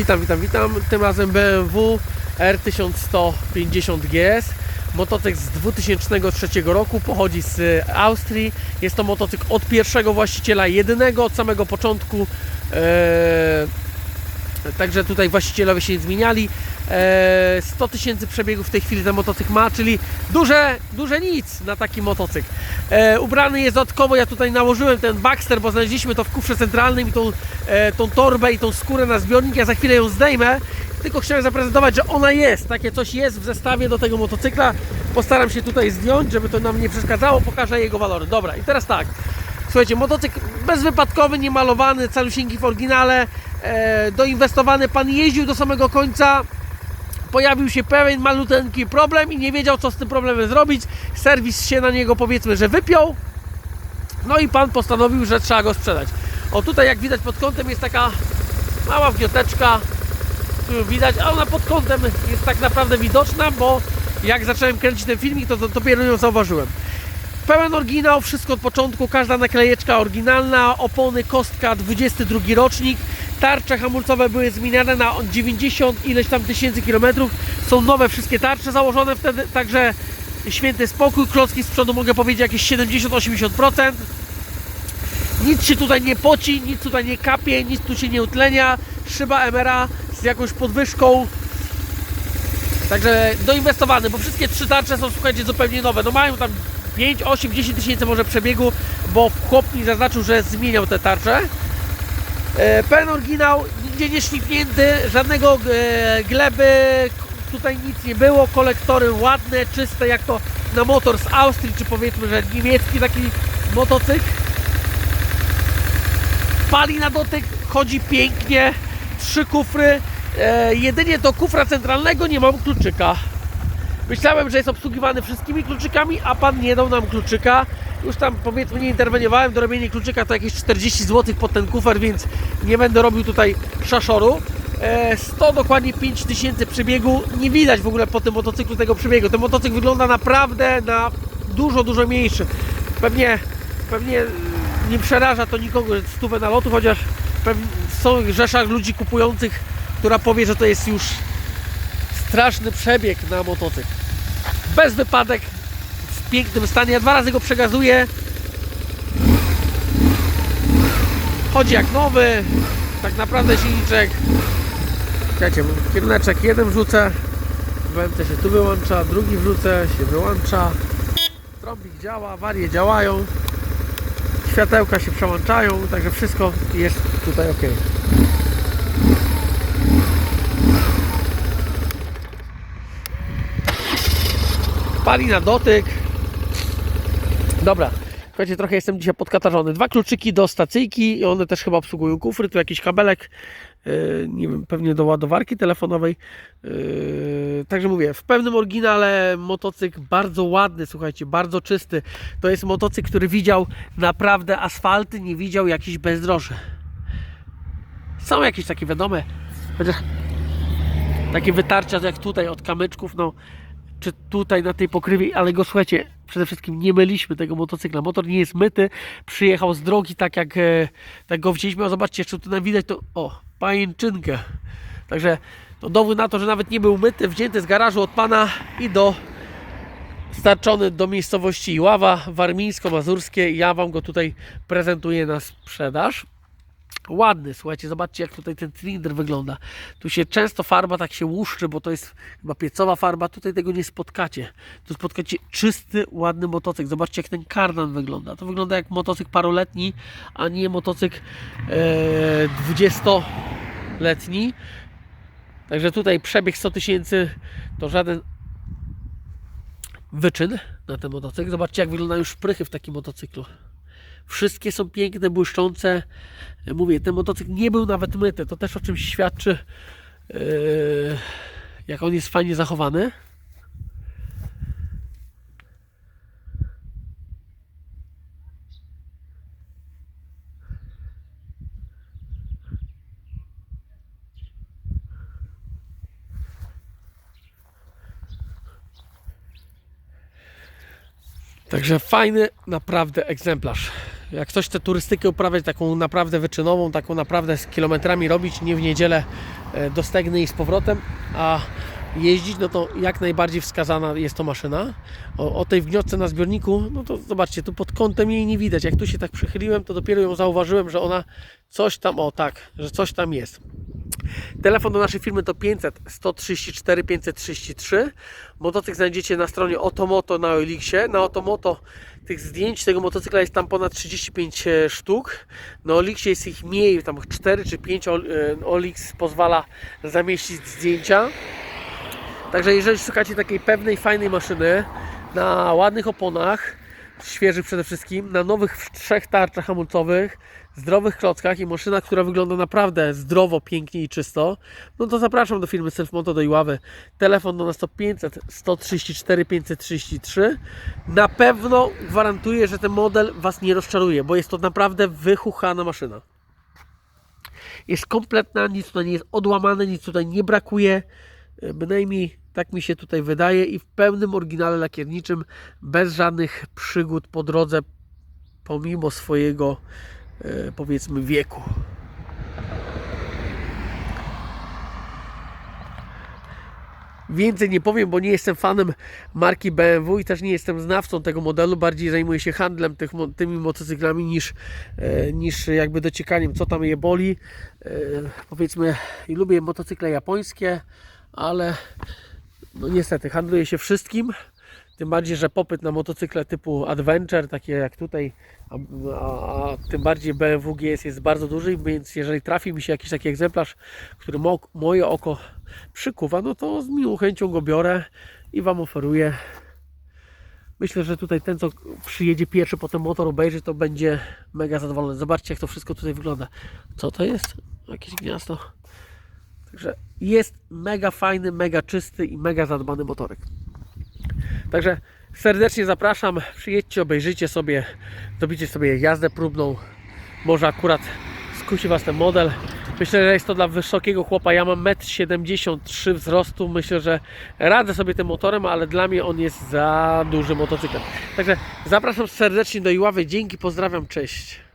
Witam, witam, witam. Tym razem BMW R1150 GS. Motocykl z 2003 roku, pochodzi z Austrii. Jest to motocykl od pierwszego właściciela, jedynego od samego początku. Eee, Także tutaj właścicielowie się zmieniali. Eee, 100 tysięcy przebiegów w tej chwili ten motocykl ma, czyli duże, duże nic na taki motocykl. Eee, ubrany jest dodatkowo, ja tutaj nałożyłem ten Baxter, bo znaleźliśmy to w kufrze centralnym i tą, e, tą torbę i tą skórę na zbiornik. Ja za chwilę ją zdejmę, tylko chciałem zaprezentować, że ona jest. Takie coś jest w zestawie do tego motocykla. Postaram się tutaj zdjąć, żeby to nam nie przeszkadzało. Pokażę jego walory. Dobra, i teraz tak. Słuchajcie, motocykl bezwypadkowy, niemalowany, calusieńki w oryginale, e, doinwestowany. Pan jeździł do samego końca, pojawił się pewien maluteńki problem i nie wiedział, co z tym problemem zrobić. Serwis się na niego, powiedzmy, że wypiął. No i pan postanowił, że trzeba go sprzedać. O tutaj, jak widać pod kątem, jest taka mała wgioteczka, ją widać, a ona pod kątem jest tak naprawdę widoczna, bo jak zacząłem kręcić ten filmik, to dopiero ją zauważyłem. Pełen oryginał, wszystko od początku, każda naklejeczka oryginalna, opony, kostka, 22 rocznik, tarcze hamulcowe były zmieniane na 90 ileś tam tysięcy kilometrów, są nowe wszystkie tarcze założone wtedy, także święty spokój, klocki z przodu mogę powiedzieć jakieś 70-80%. Nic się tutaj nie poci, nic tutaj nie kapie, nic tu się nie utlenia, szyba MRA z jakąś podwyżką, Także doinwestowany, bo wszystkie trzy tarcze są, słuchajcie, zupełnie nowe. No mają tam 5, 8, 10 tysięcy może przebiegu, bo chłop mi zaznaczył, że zmieniał te tarcze. E, pełen oryginał, nigdzie nie szlifnięty, żadnego e, gleby, tutaj nic nie było, kolektory ładne, czyste, jak to na motor z Austrii, czy powiedzmy, że niemiecki taki motocykl. Pali na dotyk, chodzi pięknie, trzy kufry, e, jedynie do kufra centralnego nie mam kluczyka. Myślałem, że jest obsługiwany wszystkimi kluczykami, a pan nie dał nam kluczyka. Już tam powiedzmy nie interweniowałem, do robienia kluczyka to jakieś 40 zł pod ten kufer, więc nie będę robił tutaj szaszoru. E, 100 dokładnie 5000 przebiegu. Nie widać w ogóle po tym motocyklu tego przebiegu. Ten motocykl wygląda naprawdę na dużo, dużo mniejszy. Pewnie, pewnie nie przeraża to nikogo że stówę nalotu, chociaż są rzesza ludzi kupujących, która powie, że to jest już straszny przebieg na motocykl. Bez wypadek, w pięknym stanie. Ja dwa razy go przegazuję. Chodzi jak nowy. Tak naprawdę silniczek. Słuchajcie, kierunek jeden wrzucę. BMC się tu wyłącza, drugi wrzucę, się wyłącza. Trąbik działa, awarie działają. Światełka się przełączają, także wszystko jest tutaj ok. Pali na dotyk. Dobra. Słuchajcie, trochę jestem dzisiaj podkatarzony. Dwa kluczyki do stacyjki i one też chyba obsługują kufry. Tu jakiś kabelek, yy, nie wiem, pewnie do ładowarki telefonowej. Yy, także mówię, w pełnym oryginale motocykl bardzo ładny, słuchajcie, bardzo czysty. To jest motocykl, który widział naprawdę asfalty, nie widział jakichś bezdroży. Są jakieś takie wiadome, chociaż takie wytarcia jak tutaj od kamyczków, no czy tutaj na tej pokrywie, ale go słuchajcie, przede wszystkim nie myliśmy tego motocykla. Motor nie jest myty, przyjechał z drogi tak jak e, tak go wzięliśmy. O, zobaczcie, jeszcze tu nam widać to, o, pajęczynkę. Także to dowód na to, że nawet nie był myty, wzięty z garażu od pana i do starczony do miejscowości Iława, warmińsko-mazurskie. Ja Wam go tutaj prezentuję na sprzedaż. Ładny, słuchajcie, zobaczcie jak tutaj ten cylinder wygląda. Tu się często farba tak się łuszczy, bo to jest chyba piecowa farba. Tutaj tego nie spotkacie. Tu spotkacie czysty, ładny motocykl. Zobaczcie jak ten kardan wygląda. To wygląda jak motocykl paroletni, a nie motocykl e, 20-letni. Także tutaj przebieg 100 tysięcy to żaden wyczyn na ten motocykl. Zobaczcie jak wyglądają szprychy w takim motocyklu. Wszystkie są piękne, błyszczące. Mówię, ten motocykl nie był nawet myty. To też o czymś świadczy, yy, jak on jest fajnie zachowany. Także fajny naprawdę egzemplarz. Jak ktoś chce turystykę uprawiać taką naprawdę wyczynową, taką naprawdę z kilometrami robić, nie w niedzielę e, do Stegny i z powrotem, a jeździć, no to jak najbardziej wskazana jest to maszyna. O, o tej wgniotce na zbiorniku, no to zobaczcie, tu pod kątem jej nie widać. Jak tu się tak przychyliłem, to dopiero ją zauważyłem, że ona coś tam, o tak, że coś tam jest. Telefon do naszej firmy to 500 134 533. Motocykl znajdziecie na stronie Otomoto na Olixie. Na Otomoto tych zdjęć tego motocykla jest tam ponad 35 sztuk. Na Olixie jest ich mniej, tam 4 czy 5. Ol- e, Olix pozwala zamieścić zdjęcia. Także jeżeli szukacie takiej pewnej, fajnej maszyny na ładnych oponach, świeżych przede wszystkim, na nowych trzech tarczach hamulcowych, zdrowych klockach i maszyna, która wygląda naprawdę zdrowo, pięknie i czysto, no to zapraszam do firmy Selfmoto do Iławy. Telefon do nas to 500 134 533. Na pewno gwarantuję, że ten model Was nie rozczaruje, bo jest to naprawdę wychuchana maszyna jest kompletna, nic tutaj nie jest odłamane, nic tutaj nie brakuje. E, Bynajmniej tak mi się tutaj wydaje i w pełnym oryginale lakierniczym, bez żadnych przygód po drodze, pomimo swojego powiedzmy wieku. Więcej nie powiem, bo nie jestem fanem marki BMW i też nie jestem znawcą tego modelu. Bardziej zajmuję się handlem tych, tymi motocyklami niż, e, niż jakby dociekaniem, co tam je boli. E, powiedzmy, i lubię motocykle japońskie, ale no niestety handluje się wszystkim. Tym bardziej, że popyt na motocykle typu Adventure, takie jak tutaj, a, a, a tym bardziej BMW GS jest bardzo duży, więc jeżeli trafi mi się jakiś taki egzemplarz, który mo, moje oko przykuwa, no to z miłą chęcią go biorę i Wam oferuję. Myślę, że tutaj ten, co przyjedzie pierwszy po ten motor obejrzy, to będzie mega zadowolony. Zobaczcie, jak to wszystko tutaj wygląda. Co to jest? Jakieś gniazdo. Także jest mega fajny, mega czysty i mega zadbany motorek. Także serdecznie zapraszam, przyjedźcie, obejrzyjcie sobie, zrobicie sobie jazdę próbną. Może akurat skusi Was ten model. Myślę, że jest to dla wysokiego chłopa. Ja mam 1,73 m wzrostu. Myślę, że radzę sobie tym motorem, ale dla mnie on jest za duży motocykl. Także zapraszam serdecznie do Iławy. Dzięki, pozdrawiam, cześć.